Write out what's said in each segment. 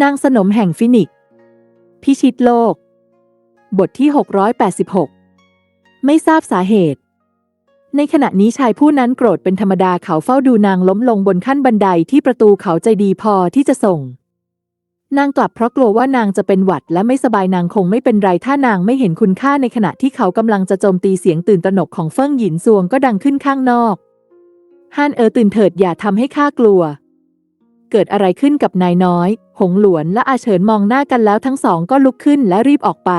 นางสนมแห่งฟินิกซ์พิชิตโลก บทที่ 686 ไม่ทราบสาเหตุ ในขณะนี้ชายผู้นั้นโกรธเป็นธรรมดาเขาเฝ้าดูนางล้มลงบนขั้นบันไดที่ประตูเขาใจดีพอที่จะส่ง นางกลับเพราะกลัวว่านางจะเป็นหวัดและไม่สบายนางคงไม่เป็นไรถ้านางไม่เห็นคุณค่าในขณะที่เขากำลังจะโจมตีเสียงตื่นตระหนกของเฟิ่งหยินซวงก็ดังขึ้นข้างนอกฮันเออตื่นเถิดอย่าทำให้ข้ากลัว เกิดอะไรขึ้นกับนายน้อย หงหลวนและอาเฉินมองหน้ากันแล้วทั้งสองก็ลุกขึ้นและรีบออกไป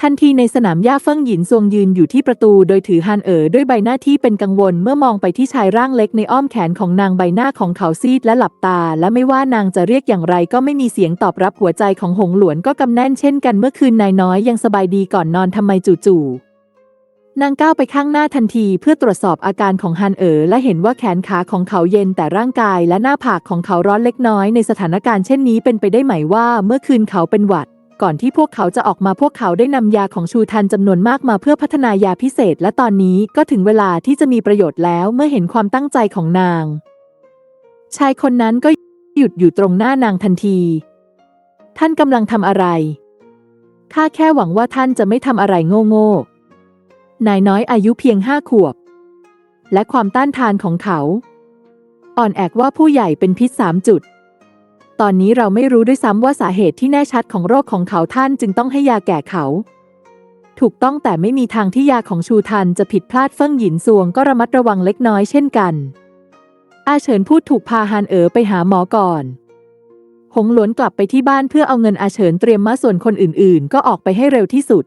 ทันทีในสนามหญ้าเฟิ่งหยินซวงยืนอยู่ที่ประตูโดยถือฮันเอ๋อด้วยใบหน้าที่เป็นกังวลเมื่อมองไปที่ชายร่างเล็กในอ้อมแขนของนางใบหน้าของเขาซีดและหลับตา และไม่ว่านางจะเรียกอย่างไรก็ไม่มีเสียงตอบรับหัวใจของหงหลวนก็กำแน่นเช่นกันเมื่อคืนนายน้อยยังสบายดีก่อนนอนทำไมจู่ๆ นางก้าวไปข้างหน้าทันทีเพื่อตรวจสอบอาการของฮันเอ๋อและเห็นว่าแขนขาของเขาเย็นแต่ร่างกายและหน้าผากของเขาร้อนเล็กน้อยในสถานการณ์เช่นนี้เป็นไปได้ไหมว่าเมื่อคืนเขาเป็นหวัด ก่อนที่พวกเขาจะออกมาพวกเขาได้นำยาของชูทันจำนวนมากมาเพื่อพัฒนายาพิเศษ และตอนนี้ก็ถึงเวลาที่จะมีประโยชน์แล้วเมื่อเห็นความตั้งใจของนาง ชายคนนั้นก็หยุดอยู่ตรงหน้านางทันที ท่านกำลังทำอะไรข้าแค่หวังว่าท่านจะไม่ทำอะไรโง่ๆ นายน้อยอายุเพียงห้าขวบ และความต้านทานของเขา อ่อนแอกว่าผู้ใหญ่เป็นพิษสามจุด ตอนนี้เราไม่รู้ด้วยซ้ำว่าสาเหตุที่แน่ชัดของโรคของเขาท่านจึงต้องให้ยาแก่เขา ถูกต้องแต่ไม่มีทางที่ยาของชูทันจะผิดพลาดเฟิ่งหยินซวงก็ระมัดระวังเล็กน้อยเช่นกัน อาเฉินพูดถูกพาฮานเอ๋อไปหาหมอก่อนหงหลวนกลับไปที่บ้านเพื่อเอาเงินอาเฉินเตรียมมาส่วนคนอื่นๆ ก็ออกไปให้เร็วที่สุด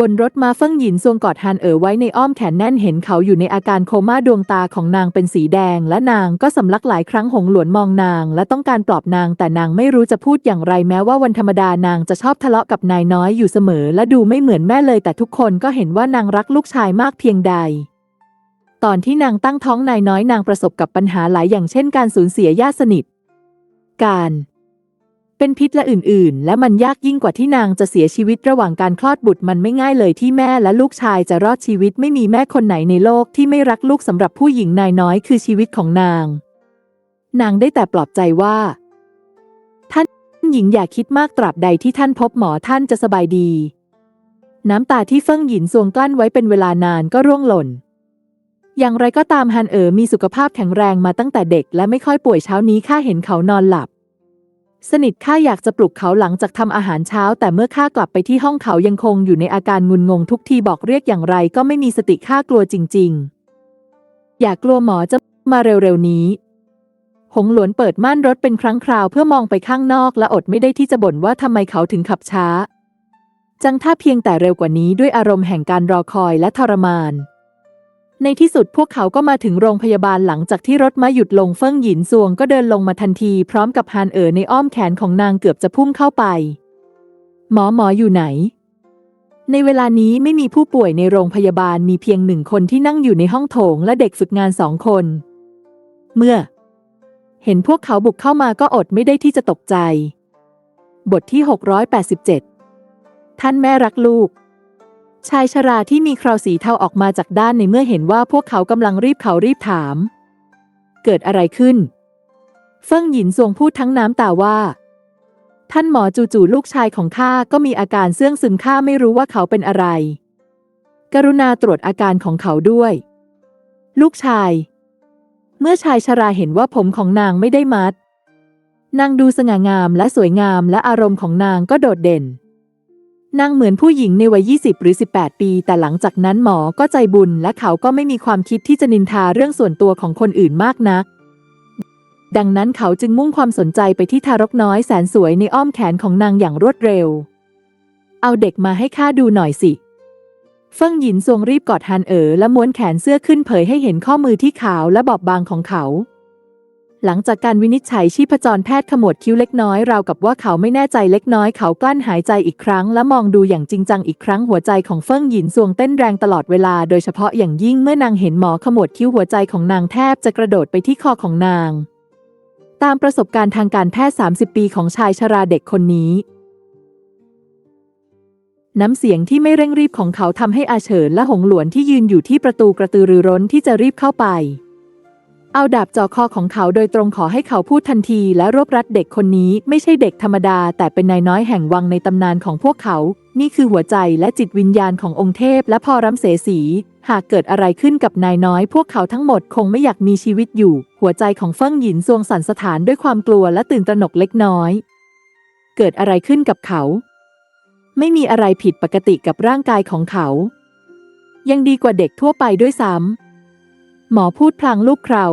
บนรถมาเฟิ่งหยินซวงกอดฮานเอ๋อไว้ในอ้อมแขนแน่นเห็นเขาอยู่ในอาการโคม่าดวงตาของนางเป็นสีแดง และนางก็สำลักหลายครั้งหงหลวนมองนาง และต้องการปลอบนางแต่นางไม่รู้จะพูดอย่างไรแม้ว่าวันธรรมดานางจะชอบทะเลาะกับนายน้อยอยู่เสมอ และดูไม่เหมือนแม่เลย แต่ทุกคนก็เห็นว่านางรักลูกชายมากเพียงใดตอนที่นางตั้งท้องนายน้อยนางประสบกับปัญหาหลายอย่างเช่นการสูญเสียญาติสนิท การ เป็นพิษและอื่นๆ และมันยากยิ่งกว่าที่นางจะเสียชีวิตระหว่างการคลอดบุตรมันไม่ง่ายเลยที่แม่และลูกชายจะรอดชีวิตไม่มีแม่คนไหนในโลกที่ไม่รักลูกสำหรับผู้หญิงนายน้อยคือชีวิตของนาง นางได้แต่ปลอบใจว่า ท่านหญิงอย่าคิดมากตราบใดที่ท่านพบหมอท่านจะสบายดี น้ำตาที่เฟิ่งหยินซวงกลั้นไว้เป็นเวลานานก็ร่วงหล่นอย่างไรก็ตามฮันเอ๋อมีสุขภาพแข็งแรงมาตั้งแต่เด็กและไม่ค่อยป่วยเช้านี้ข้าเห็นเขานอนหลับ สนิทข้าอยากจะปลุกเขาหลังจากทำอาหารเช้า แต่เมื่อข้ากลับไปที่ห้องเขายังคงอยู่ในอาการงุนงงทุกทีบอกเรียกอย่างไรก็ไม่มีสติข้ากลัวจริง ๆ อย่ากกลัวหมอจะมาเร็วๆนี้หงหลวนเปิดม่านรถเป็นครั้งคราวเพื่อมองไปข้างนอกและอดไม่ได้ที่จะบ่นว่าทำไมเขาถึงขับช้า จังถ้าเพียงแต่เร็วกว่านี้ด้วยอารมณ์แห่งการรอคอยและทรมาน ในที่สุดพวกเขาก็มาถึงโรงพยาบาลหลังจากที่รถมาหยุดลงเฟิ่งหยินซวงก็เดินลงมาทันที พร้อมกับฮานเอ๋อในอ้อมแขนของนางเกือบจะพุ่งเข้าไป หมอหมออยู่ไหน ในเวลานี้ไม่มีผู้ป่วยในโรงพยาบาลมีเพียงหนึ่งคนที่นั่งอยู่ในห้องโถงและเด็กฝึกงานสองคน เมื่อ เห็นพวกเขาบุกเข้ามาก็อดไม่ได้ที่จะตกใจ บทที่ 687 ท่านแม่รักลูก ชายชราที่มีคราวสีเทาออกมาจากด้านในเมื่อเห็นว่าพวกเขากำลังรีบเขารีบถาม เกิดอะไรขึ้น เฟิ่งหยินซวงพูดทั้งน้ำตาว่า ท่านหมอจู่ๆลูกชายของข้าก็มีอาการเสื่องซึมข้าไม่รู้ว่าเขาเป็นอะไร กรุณาตรวจอาการของเขาด้วย ลูกชาย เมื่อชายชราเห็นว่าผมของนางไม่ได้มัด นางดูสง่างามและสวยงามและอารมณ์ของนางก็โดดเด่น นางเหมือนผู้หญิงในวัย 20 หรือ 18 ปี แต่หลังจากนั้นหมอก็ใจบุญและเขาก็ไม่มีความคิดที่จะนินทาเรื่องส่วนตัวของคนอื่นมากนัก ดังนั้นเขาจึงมุ่งความสนใจไปที่ทารกน้อยแสนสวยในอ้อมแขนของนางอย่างรวดเร็ว เอาเด็กมาให้ข้าดูหน่อยสิ เฟิ่งหยินซวงรีบกอดฮันเอ๋อและม้วนแขนเสื้อขึ้นเผยให้เห็นข้อมือที่ขาวและบอบบางของเขา หลังจากการวินิจฉัยชีพจรแพทย์ขมวดคิ้วเล็กน้อยราวกับว่าเขาไม่แน่ใจเล็กน้อยเขากลั้นหายใจอีกครั้ง และมองดูอย่างจริงจังอีกครั้งหัวใจของเฟิ่งหยินซวงเต้นแรงตลอดเวลาโดยเฉพาะอย่างยิ่งเมื่อนางเห็นหมอขมวดคิ้วหัวใจของนางแทบจะกระโดดไปที่คอของนาง ตามประสบการณ์ทางการแพทย์ 30 ปีของชายชราเด็กคนนี้ น้ำเสียงที่ไม่เร่งรีบของเขาทำให้อาเฉินและหงหลวนที่ยืนอยู่ที่ประตูกระตือรือร้นที่จะรีบเข้าไป เอาดาบจ่อคอของเขาโดยตรงขอให้เขาพูดทันทีและรวบรัดเด็กคนนี้ไม่ใช่เด็กธรรมดา แต่เป็นนายน้อยแห่งวังในตำนานของพวกเขา นี่คือหัวใจและจิตวิญญาณขององค์เทพและพอรำเสสีหากเกิดอะไรขึ้นกับนายน้อย พวกเขาทั้งหมดคงไม่อยากมีชีวิตอยู่ หัวใจของเฟิ่งหยินซวงสันสถานด้วยความกลัวและตื่นตระหนกเล็กน้อย เกิดอะไรขึ้นกับเขา ไม่มีอะไรผิดปกติกับร่างกายของเขา ยังดีกว่าเด็กทั่วไปด้วยซ้ำ หมอพูดพลางลูกเครา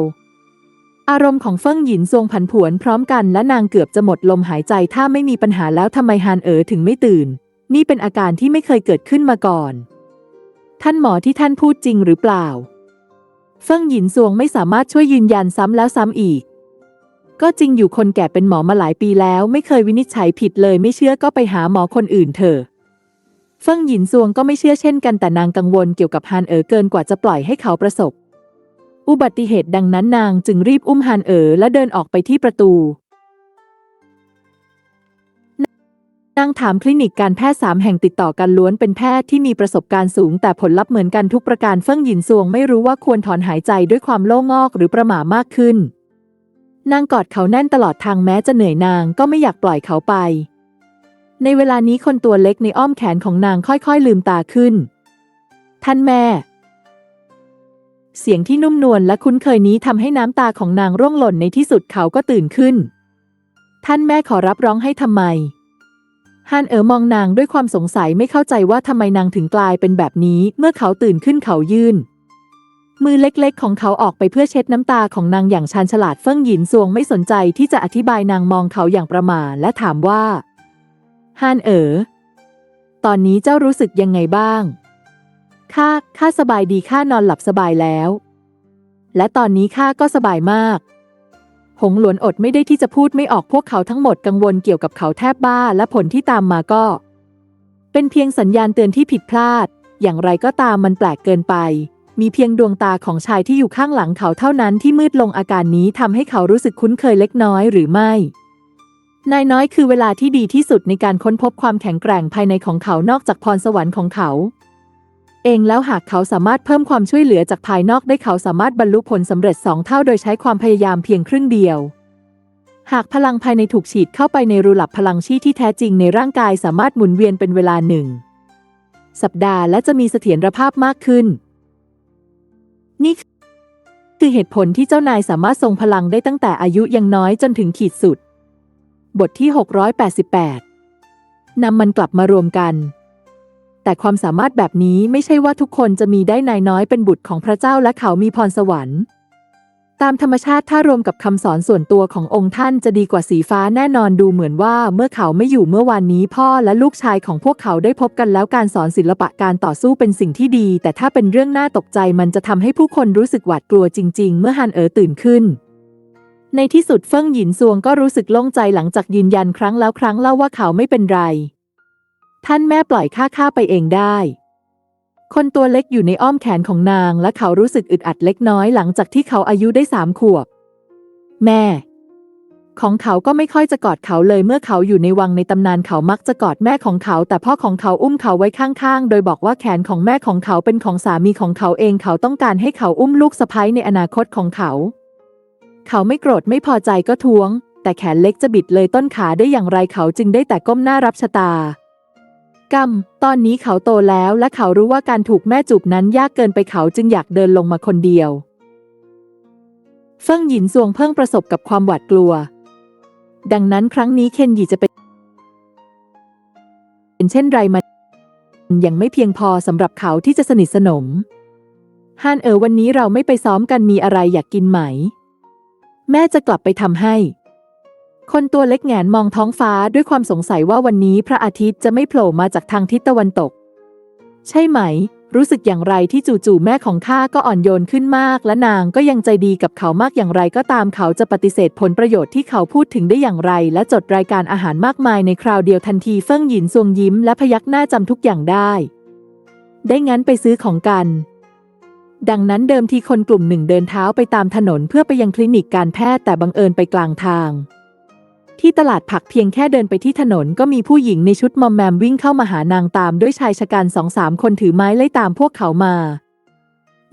อารมณ์ของเฟิ่งหยินซวงผันผวนพร้อมกันและนางเกือบจะหมดลมหายใจถ้าไม่มีปัญหาแล้วทำไมฮานเอ๋อถึงไม่ตื่น นี่เป็นอาการที่ไม่เคยเกิดขึ้นมาก่อน ท่านหมอที่ท่านพูดจริงหรือเปล่า เฟิ่งหยินซวงไม่สามารถช่วยยืนยันซ้ำแล้วซ้ำอีก ก็จริงอยู่คนแก่เป็นหมอมาหลายปีแล้วไม่เคยวินิจฉัยผิดเลยไม่เชื่อก็ไปหาหมอคนอื่นเถอะเฟิ่งหยินซวงก็ไม่เชื่อเช่นกันแต่นางกังวลเกี่ยวกับฮานเอ๋อเกินกว่าจะปล่อยให้เขาประสบ อุบัติเหตุดังนั้นนางจึงรีบอุ้มฮานเอ๋อและเดินออกไปที่ประตู นางถามคลินิกการแพทย์สามแห่งติดต่อกันล้วนเป็นแพทย์ที่มีประสบการณ์สูง แต่ผลลัพธ์เหมือนกันทุกประการเฟิ่งหยินซวงไม่รู้ว่าควรถอนหายใจด้วยความโล่งอกหรือประหม่ามากขึ้น นางกอดเขาแน่นตลอดทางแม้จะเหนื่อยนางก็ไม่อยากปล่อยเขาไป ในเวลานี้คนตัวเล็กในอ้อมแขนของนางค่อยๆลืมตาขึ้น ท่านแม่ เสียงที่นุ่มนวลและคุ้นเคยนี้ทำให้น้ำตาของนางร่วงหล่นในที่สุดเขาก็ตื่นขึ้น ท่านแม่ขอรับร้องให้ทำไมฮันเอ๋อมองนางด้วยความสงสัยไม่เข้าใจว่าทำไมนางถึงกลายเป็นแบบนี้ เมื่อเขาตื่นขึ้นเขายื่น มือเล็กๆ ของเขาออกไปเพื่อเช็ดน้ำตาของนางอย่างชาญฉลาดเฟิ่งหยินซวงไม่สนใจที่จะอธิบายนางมองเขาอย่างประมาและถามว่าฮันเอ๋อตอนนี้เจ้ารู้สึกยังไงบ้าง ข้า ข้าสบายดีข้านอนหลับสบายแล้ว และตอนนี้ข้าก็สบายมาก หงหลวนอดไม่ได้ที่จะพูดไม่ออกพวกเขาทั้งหมดกังวลเกี่ยวกับเขาแทบบ้าและผลที่ตามมาก็ เป็นเพียงสัญญาณเตือนที่ผิดพลาด อย่างไรก็ตามมันแปลกเกินไป มีเพียงดวงตาของชายที่อยู่ข้างหลังเขาเท่านั้นที่มืดลงอาการนี้ทำให้เขารู้สึกคุ้นเคยเล็กน้อยหรือไม่นายน้อยคือเวลาที่ดีที่สุดในการค้นพบความแข็งแกร่งภายในของเขานอกจากพรสวรรค์ของเขา เองแล้วหากเขาสามารถเพิ่มความช่วยเหลือจากภายนอกได้เขาสามารถบรรลุผลสำเร็จสองเท่าโดยใช้ความพยายามเพียงครึ่งเดียว หากพลังภายในถูกฉีดเข้าไปในรูหลับพลังชีที่แท้จริงในร่างกายสามารถหมุนเวียนเป็นเวลาหนึ่ง สัปดาห์และจะมีเสถียรภาพมากขึ้น นี่คือเหตุผลที่เจ้านายสามารถทรงพลังได้ตั้งแต่อายุยังน้อยจนถึงขีดสุด บทที่ 688นำมันกลับมารวมกัน แต่ความสามารถแบบนี้ไม่ใช่ว่าทุกคนจะมีได้นายน้อยเป็นบุตรของพระเจ้าและเขามีพรสวรรค์ ตามธรรมชาติถ้ารวมกับคำสอนส่วนตัวขององค์ท่านจะดีกว่าสีฟ้าแน่นอนดูเหมือนว่าเมื่อเขาไม่อยู่เมื่อวานนี้พ่อและลูกชายของพวกเขาได้พบกันแล้วการสอนศิลปะการต่อสู้เป็นสิ่งที่ดี แต่ถ้าเป็นเรื่องน่าตกใจมันจะทำให้ผู้คนรู้สึกหวาดกลัวจริง ๆ เมื่อฮันเอ๋อตื่นขึ้นในที่สุดเฟิ่งหยินซวงก็รู้สึกโล่งใจหลังจากยืนยันครั้งแล้วครั้งเล่าว่าเขาไม่เป็นไร ท่านแม่ปล่อยข้าข้าไปเองได้ คนตัวเล็กอยู่ในอ้อมแขนของนางและเขารู้สึกอึดอัดเล็กน้อยหลังจากที่เขาอายุได้สามขวบ แม่ ของเขาก็ไม่ค่อยจะกอดเขาเลยเมื่อเขาอยู่ในวังในตำนานเขามักจะกอดแม่ของเขา แต่พ่อของเขาอุ้มเขาไว้ข้างๆ โดยบอกว่าแขนของแม่ของเขาเป็นของสามีของเขาเองเขาต้องการให้เขาอุ้มลูกสะใภ้ในอนาคตของเขา เขาไม่โกรธไม่พอใจก็ท้วง แต่แขนเล็กจะบิดเลยต้นขาได้อย่างไรเขาจึงได้แต่ก้มหน้ารับชะตา กรรม ตอนนี้เขาโตแล้วและเขารู้ว่าการถูกแม่จูบนั้นยากเกินไปเขาจึงอยากเดินลงมาคนเดียว เฟิ่งหยินซวงเพิ่งประสบกับความหวาดกลัว ดังนั้นครั้งนี้เคนหยีจะเป็นเป็นเช่นไรมันยังไม่เพียงพอสำหรับเขาที่จะสนิทสนมฮานเอ๋อวันนี้เราไม่ไปซ้อมกันมีอะไรอยากกินไหม แม่จะกลับไปทำให้ คนตัวเล็กแงนมองท้องฟ้าด้วยความสงสัยว่าวันนี้พระอาทิตย์จะไม่โผล่มาจากทางทิศตะวันตก ใช่ไหม รู้สึกอย่างไรที่จู่ๆแม่ของข้าก็อ่อนโยนขึ้นมาก และนางก็ยังใจดีกับเขามากอย่างไรก็ตามเขาจะปฏิเสธผลประโยชน์ที่เขาพูดถึงได้อย่างไร และจดรายการอาหารมากมายในคราวเดียวทันทีเฟิ่งหยินซวงยิ้มและพยักหน้าจำทุกอย่างได้ ได้งั้นไปซื้อของกันดังนั้นเดิมทีคนกลุ่มหนึ่งเดินเท้าไปตามถนนเพื่อไปยังคลินิกการแพทย์แต่บังเอิญไปกลางทาง ที่ตลาดผักเพียงแค่เดินไปที่ถนนก็มีผู้หญิงในชุดมอมแมมวิ่งเข้ามาหานางตามด้วยชายชะกันสองสามคนถือไม้ไล่ตามพวกเขามา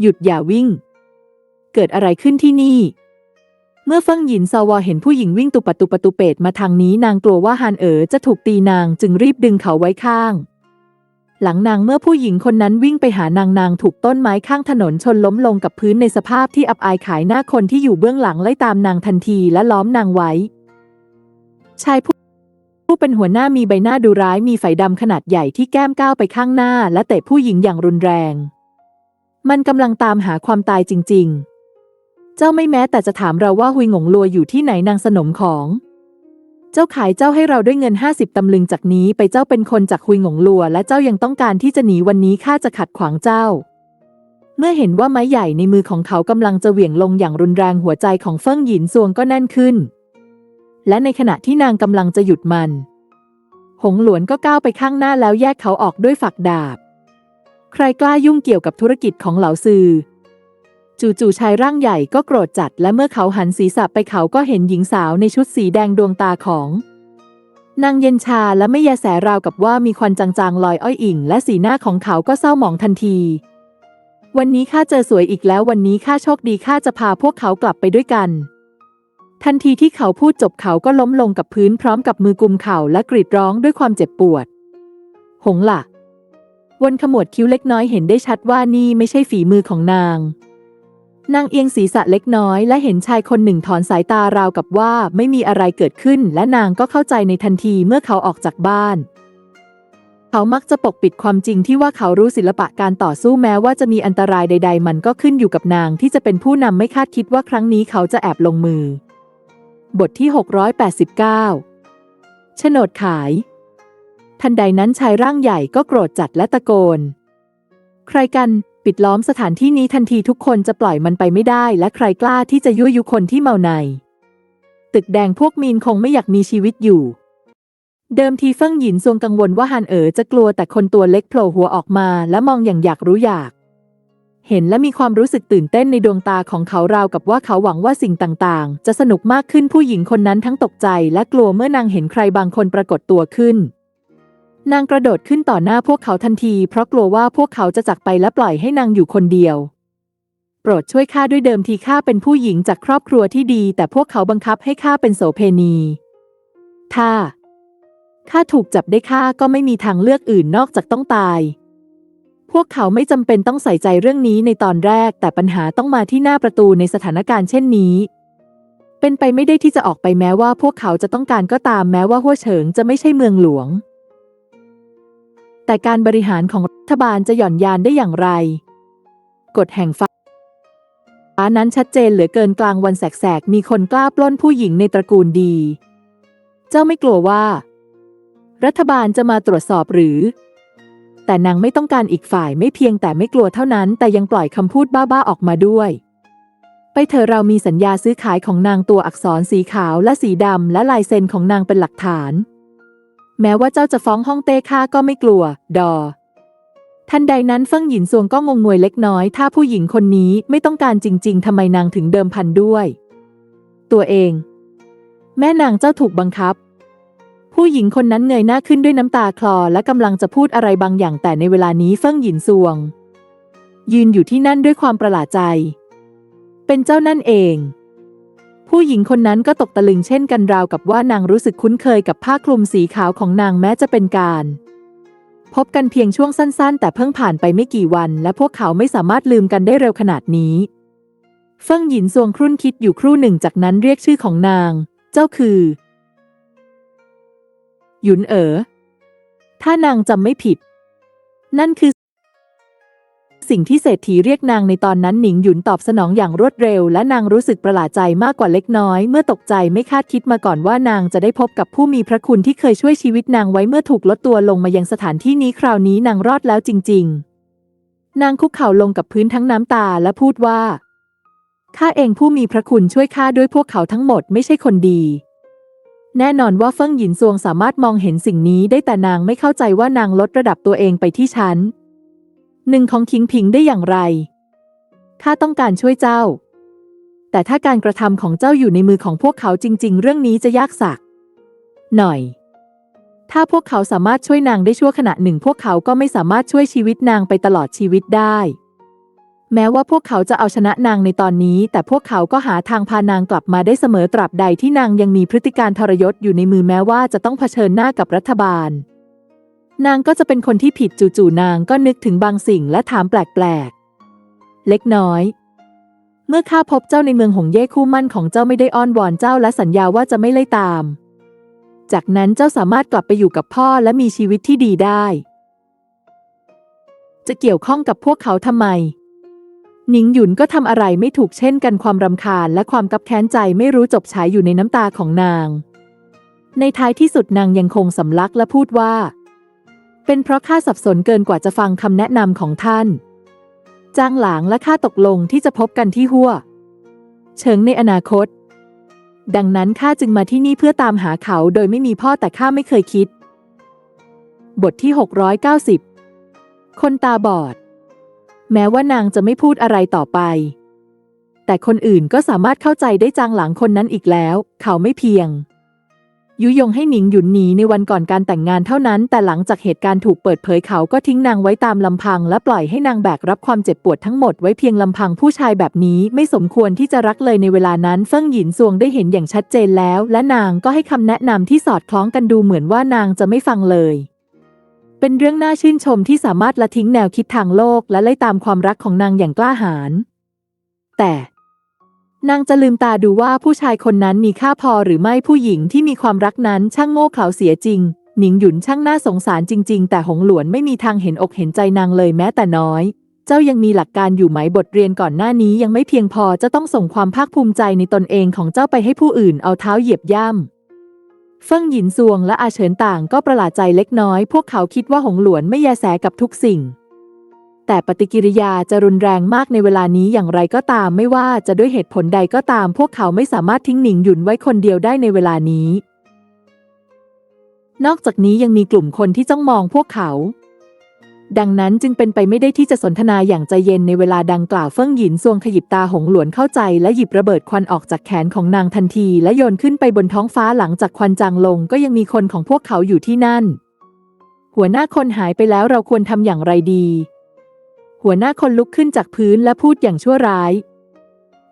หยุดอย่าวิ่ง เกิดอะไรขึ้นที่นี่ เมื่อเฟิงหยินซอวอเห็นผู้หญิงวิ่งตุปตุปตุเปดมาทางนี้นางกลัวว่าฮานเอ๋อจะถูกตีนางจึงรีบดึงเขาไว้ข้าง หลังนางเมื่อผู้หญิงคนนั้นวิ่งไปหานางนางถูกต้นไม้ข้างถนนชนล้มลงกับพื้นในสภาพที่อับอายขายหน้าคนที่อยู่เบื้องหลังไล่ตามนางทันทีและล้อมนางไว้ ชายผู้ผู้เป็นหัวหน้ามีใบหน้าดูร้ายมีไฝดำขนาดใหญ่ที่แก้มก้าวไปข้างหน้า และเตะผู้หญิงอย่างรุนแรง มันกำลังตามหาความตายจริง ๆ เจ้าไม่แม้แต่จะถามเราว่าหุยหงงลัวอยู่ที่ไหนนางสนมของ เจ้าขายเจ้าให้เราด้วยเงินห้าสิบตำลึงจากนี้ไปเจ้าเป็นคนจากหุยหงงลัว และเจ้ายังต้องการที่จะหนีวันนี้ข้าจะขัดขวางเจ้า เมื่อเห็นว่าไม้ใหญ่ในมือของเขากำลังจะเหวี่ยงลงอย่างรุนแรงหัวใจของเฟิ่งหยินซวงก็แน่นขึ้น และในขณะที่นางกำลังจะหยุดมัน หงหลวนก็ก้าวไปข้างหน้าแล้วแยกเขาออกด้วยฝักดาบ ใครกล้ายุ่งเกี่ยวกับธุรกิจของเหลาซือ จู่ๆชายร่างใหญ่ก็โกรธจัด และเมื่อเขาหันศีรษะไปเขาก็เห็นหญิงสาวในชุดสีแดงดวงตาของนางเย็นชาและไม่ยาแสราวกับว่ามีควันจางๆ ลอยอ้อยอิ่ง และสีหน้าของเขาก็เศร้าหมองทันที วันนี้ข้าเจอสวยอีกแล้ววันนี้ข้าโชคดีข้าจะพาพวกเขากลับไปด้วยกัน ทันทีที่เขาพูดจบเขาก็ล้มลงกับพื้นพร้อมกับมือกุมเข่าและกรีดร้องด้วยความเจ็บปวด หงล่ะวนขมวดคิ้วเล็กน้อยเห็นได้ชัดว่านี่ไม่ใช่ฝีมือของนาง นางเอียงศีรษะเล็กน้อยและเห็นชายคนหนึ่งถอนสายตาราวกับว่าไม่มีอะไรเกิดขึ้น และนางก็เข้าใจในทันทีเมื่อเขาออกจากบ้าน เขามักจะปกปิดความจริงที่ว่าเขารู้ศิลปะการต่อสู้แม้ว่าจะมีอันตรายใด ๆ มันก็ขึ้นอยู่กับนางที่จะเป็นผู้นำไม่คาดคิดว่าครั้งนี้เขาจะแอบลงมือ บทที่ 689 โฉนดขาย ทันใดนั้นชายร่างใหญ่ก็โกรธจัดและตะโกน ใครกันปิดล้อมสถานที่นี้ทันทีทุกคนจะปล่อยมันไปไม่ได้ และใครกล้าที่จะยั่วยุคนที่เมาใน ตึกแดงพวกมีนคงไม่อยากมีชีวิตอยู่ เดิมทีเฟิ่งหยินทรงกังวลว่าฮันเอ๋อจะกลัวแต่คนตัวเล็กโผล่หัวออกมา และมองอย่างอยากรู้อยาก เห็นและมีความรู้สึกตื่นเต้นในดวงตาของเขาราวกับว่าเขาหวังว่าสิ่งต่างๆ จะสนุกมากขึ้นผู้หญิงคนนั้นทั้งตกใจและกลัวเมื่อนางเห็นใครบางคนปรากฏตัวขึ้น นางกระโดดขึ้นต่อหน้าพวกเขาทันที เพราะกลัวว่าพวกเขาจะจากไปและปล่อยให้นางอยู่คนเดียว โปรดช่วยข้าด้วยเดิมทีข้าเป็นผู้หญิงจากครอบครัวที่ดี แต่พวกเขาบังคับให้ข้าเป็นโสเพณีถ้าข้าถูกจับได้ข้าก็ไม่มีทางเลือกอื่นนอกจากต้องตาย พวกเขาไม่จำเป็นต้องใส่ใจเรื่องนี้ในตอนแรก แต่ปัญหาต้องมาที่หน้าประตูในสถานการณ์เช่นนี้ เป็นไปไม่ได้ที่จะออกไปแม้ว่าพวกเขาจะต้องการก็ตามแม้ว่าหัวเฉิงจะไม่ใช่เมืองหลวง แต่การบริหารของรัฐบาลจะหย่อนยานได้อย่างไร กฎแห่งฟ้าฟ้านั้นชัดเจนเหลือเกินกลางวันแสกๆ มีคนกล้าปล้นผู้หญิงในตระกูลดี เจ้าไม่กลัวว่า รัฐบาลจะมาตรวจสอบหรือ แต่นางไม่ต้องการอีกฝ่ายไม่เพียงแต่ไม่กลัวเท่านั้น แต่ยังปล่อยคำพูดบ้าๆออกมาด้วย ไปเถอะเรามีสัญญาซื้อขายของนางตัวอักษรสีขาวและสีดำและลายเซ็นของนางเป็นหลักฐาน แม้ว่าเจ้าจะฟ้องห้องเต้ข้าก็ไม่กลัว ดอ ทันใดนั้นเฟิ่งหยินซวงก็งงงวยเล็กน้อย ถ้าผู้หญิงคนนี้ไม่ต้องการจริง ๆทำไมนางถึงเดิมพันด้วย ตัวเอง แม่นางเจ้าถูกบังคับ ผู้หญิงคนนั้นเงยหน้าขึ้นด้วยน้ำตาคลอและกำลังจะพูดอะไรบางอย่างแต่ในเวลานี้เฟิ่งหยินซวง ยืนอยู่ที่นั่นด้วยความประหลาดใจ เป็นเจ้านั่นเอง ผู้หญิงคนนั้นก็ตกตะลึงเช่นกันราวกับว่านางรู้สึกคุ้นเคยกับผ้าคลุมสีขาวของนางแม้จะเป็นการ พบกันเพียงช่วงสั้นๆ แต่เพิ่งผ่านไปไม่กี่วัน และพวกเขาไม่สามารถลืมกันได้เร็วขนาดนี้ เฟิ่งหยินซวงครุ่นคิดอยู่ครู่หนึ่งจากนั้นเรียกชื่อของนาง เจ้าคือ หยุนเอ๋อ ถ้านางจำไม่ผิด นั่นคือ สิ่งที่เศรษฐีเรียกนางในตอนนั้นหนิงหยุนตอบสนองอย่างรวดเร็ว และนางรู้สึกประหลาดใจมากกว่าเล็กน้อย เมื่อตกใจไม่คาดคิดมาก่อนว่านางจะได้พบกับผู้มีพระคุณที่เคยช่วยชีวิตนางไว้เมื่อถูกลดตัวลงมายังสถานที่นี้คราวนี้นางรอดแล้วจริง ๆ นางคุกเข่าลงกับพื้นทั้งน้ำตาและพูดว่าข้าเองผู้มีพระคุณช่วยข้าด้วยพวกเขาทั้งหมดไม่ใช่คนดี แน่นอนว่าเฟิ่งหยินซวงสามารถมองเห็นสิ่งนี้ได้แต่นางไม่เข้าใจว่านางลดระดับตัวเองไปที่ชั้นหนึ่งของคิงพิงได้อย่างไร ข้าต้องการช่วยเจ้า แต่ถ้าการกระทำของเจ้าอยู่ในมือของพวกเขาจริง ๆ เรื่องนี้จะยากสัก หน่อย ถ้าพวกเขาสามารถช่วยนางได้ชั่วขณะหนึ่ง พวกเขาก็ไม่สามารถช่วยชีวิตนางไปตลอดชีวิตได้ แม้ว่าพวกเขาจะเอาชนะนางในตอนนี้ แต่พวกเขาก็หาทางพานางกลับมาได้เสมอตราบใดที่นางยังมีพฤติการทรยศอยู่ในมือแม้ว่าจะต้องเผชิญหน้ากับรัฐบาล นางก็จะเป็นคนที่ผิดจู่ๆนางก็นึกถึงบางสิ่งและถามแปลกๆ เล็กน้อย เมื่อข้าพบเจ้าในเมืองหงเย่คู่มั่นของเจ้าไม่ได้อ้อนวอนเจ้าและสัญญาว่าจะไม่ไล่ตาม จากนั้นเจ้าสามารถกลับไปอยู่กับพ่อและมีชีวิตที่ดีได้ จะเกี่ยวข้องกับพวกเขาทำไม หนิงหยุนก็ทำอะไรไม่ถูกเช่นกันความรำคาญและความกับแค้นใจไม่รู้จบฉายอยู่ในน้ำตาของนาง ในท้ายที่สุดนางยังคงสำลักและพูดว่า เป็นเพราะข้าสับสนเกินกว่าจะฟังคำแนะนำของท่าน จางหลางและข้าตกลงที่จะพบกันที่หัวเฉิงในอนาคต ดังนั้นข้าจึงมาที่นี่เพื่อตามหาเขาโดยไม่มีพ่อแต่ข้าไม่เคยคิด บทที่ 690 คนตาบอด แม้ว่านางจะไม่พูดอะไรต่อไป แต่คนอื่นก็สามารถเข้าใจได้จางหลังคนนั้นอีกแล้ว เขาไม่เพียง ยุยงให้หนิงหยุนหนีในวันก่อนการแต่งงานเท่านั้น แต่หลังจากเหตุการณ์ถูกเปิดเผยเขาก็ทิ้งนางไว้ตามลำพัง และปล่อยให้นางแบกรับความเจ็บปวดทั้งหมดไว้เพียงลำพังผู้ชายแบบนี้ไม่สมควรที่จะรักเลยในเวลานั้น เฟิ่งหยินซวงได้เห็นอย่างชัดเจนแล้ว และนางก็ให้คำแนะนำที่สอดคล้องกันดูเหมือนว่านางจะไม่ฟังเลย เป็นเรื่องน่าชื่นชมที่สามารถละทิ้งแนวคิดทางโลกและไล่ตามความรักของนางอย่างกล้าหาญ แต่ นางจะลืมตาดูว่าผู้ชายคนนั้นมีค่าพอหรือไม่ผู้หญิงที่มีความรักนั้นช่างโง่เขลาเสียจริง หนิงหยุนช่างน่าสงสารจริง ๆ แต่หงหลวนไม่มีทางเห็นอกเห็นใจนางเลยแม้แต่น้อย เจ้ายังมีหลักการอยู่ไหมบทเรียนก่อนหน้านี้ยังไม่เพียงพอจะต้องส่งความภาคภูมิใจในตนเองของเจ้าไปให้ผู้อื่นเอาเท้าเหยียบย่ำ เฟิ่งหยินซวงและอาเฉินต่างก็ประหลาดใจเล็กน้อย พวกเขาคิดว่าหงหลวนไม่แยแสกับทุกสิ่ง แต่ปฏิกิริยาจะรุนแรงมากในเวลานี้อย่างไรก็ตามไม่ว่าจะด้วยเหตุผลใดก็ตาม พวกเขาไม่สามารถทิ้งหนิงหยุนไว้คนเดียวได้ในเวลานี้ นอกจากนี้ยังมีกลุ่มคนที่จ้องมองพวกเขา ดังนั้นจึงเป็นไปไม่ได้ที่จะสนทนาอย่างใจเย็นในเวลาดังกล่าวเฟิ่งหยินซวงขยิบตาหงหลวนเข้าใจ และหยิบระเบิดควันออกจากแขนของนางทันที และโยนขึ้นไปบนท้องฟ้าหลังจากควันจางลงก็ยังมีคนของพวกเขาอยู่ที่นั่น หัวหน้าคนหายไปแล้วเราควรทำอย่างไรดี หัวหน้าคนลุกขึ้นจากพื้นและพูดอย่างชั่วร้าย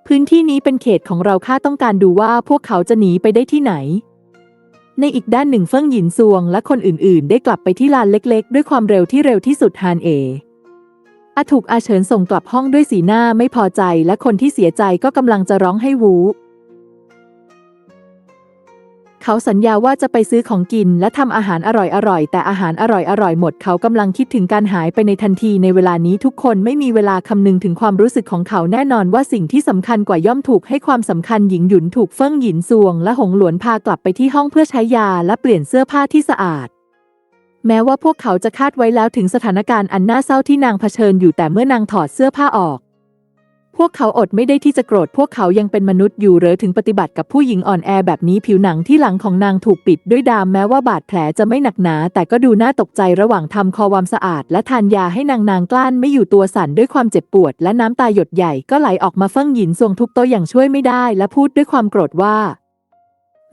พื้นที่นี้เป็นเขตของเราข้าต้องการดูว่าพวกเขาจะหนีไปได้ที่ไหน ในอีกด้านหนึ่งเฟิ่งหยินซวงและคนอื่นๆ ได้กลับไปที่ลานเล็กๆ ด้วยความเร็วที่เร็วที่สุดฮานเออาถูกอาเฉินส่งกลับห้องด้วยสีหน้าไม่พอใจและคนที่เสียใจก็กำลังจะร้องให้วู เขาสัญญาว่าจะไปซื้อของกินและทำอาหารอร่อยๆ แต่อาหารอร่อยๆ หมด เขากำลังคิดถึงการหายไปในทันทีในเวลานี้ทุกคนไม่มีเวลาคำนึงถึงความรู้สึกของเขาแน่นอนว่าสิ่งที่สำคัญกว่าย่อมถูกให้ความสำคัญหญิงหยุนถูกเฟิ่งหยินซวง และหงหลวนพากลับไปที่ห้องเพื่อใช้ยาและเปลี่ยนเสื้อผ้าที่สะอาดแม้ว่าพวกเขาจะคาดไว้แล้วถึงสถานการณ์อันน่าเศร้าที่นางเผชิญอยู่แต่เมื่อนางถอดเสื้อผ้าออก พวกเขาอดไม่ได้ที่จะโกรธพวกเขายังเป็นมนุษย์อยู่หรือถึงปฏิบัติกับผู้หญิงอ่อนแอแบบนี้ผิวหนังที่หลังของนางถูกปิดด้วยดามแม้ว่าบาดแผลจะไม่หนักหนา แต่ก็ดูน่าตกใจระหว่างทำคอความสะอาด และทานยาให้นางนางกลั้นไม่อยู่ตัวสั่นด้วยความเจ็บปวด และน้ำตาหยดใหญ่ก็ไหลออกมาเฟิ่งหยินทรงทุบโต๊ะอย่างช่วยไม่ได้ และพูดด้วยความโกรธว่า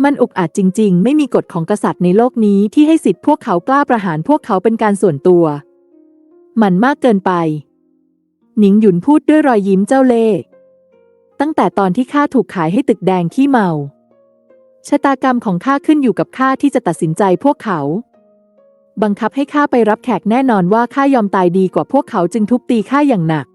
มันอุกอาจจริง ๆ ไม่มีกฎของกษัตริย์ในโลกนี้ที่ให้สิทธิ์พวกเขากล้าประหารพวกเขาเป็นการส่วนตัว มันมากเกินไป หนิงหยุนพูดด้วยรอยยิ้มเจ้าเล่ห์ตั้งแต่ตอนที่ข้าถูกขายให้ตึกแดงขี้เมา ชะตากรรมของข้าขึ้นอยู่กับข้าที่จะตัดสินใจพวกเขา บังคับให้ข้าไปรับแขกแน่นอนว่าข้ายอมตายดีกว่าพวกเขาจึงทุบตีข้าอย่างหนัก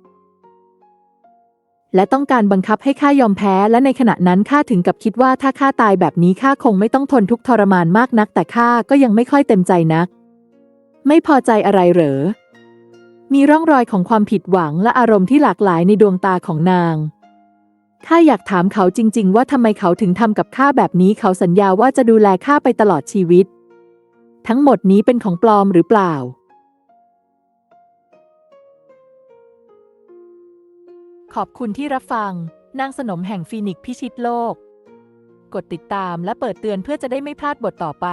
และต้องการบังคับให้ข้ายอมแพ้และในขณะนั้นข้าถึงกับคิดว่าถ้าข้าตายแบบนี้ข้าคงไม่ต้องทนทุกทรมานมากนัก แต่ข้าก็ยังไม่ค่อยเต็มใจนัก ไม่พอใจอะไรเหรอ มีร่องรอยของความผิดหวังและอารมณ์ที่หลากหลายในดวงตาของนางข้าอยากถามเขาจริง ๆ ว่าทำไมเขาถึงทำกับข้าแบบนี้เขาสัญญาว่าจะดูแลข้าไปตลอดชีวิต ทั้งหมดนี้เป็นของปลอมหรือเปล่า ขอบคุณที่รับฟัง นางสนมแห่งฟีนิกซ์พิชิตโลก กดติดตามและเปิดเตือนเพื่อจะได้ไม่พลาดบทต่อไป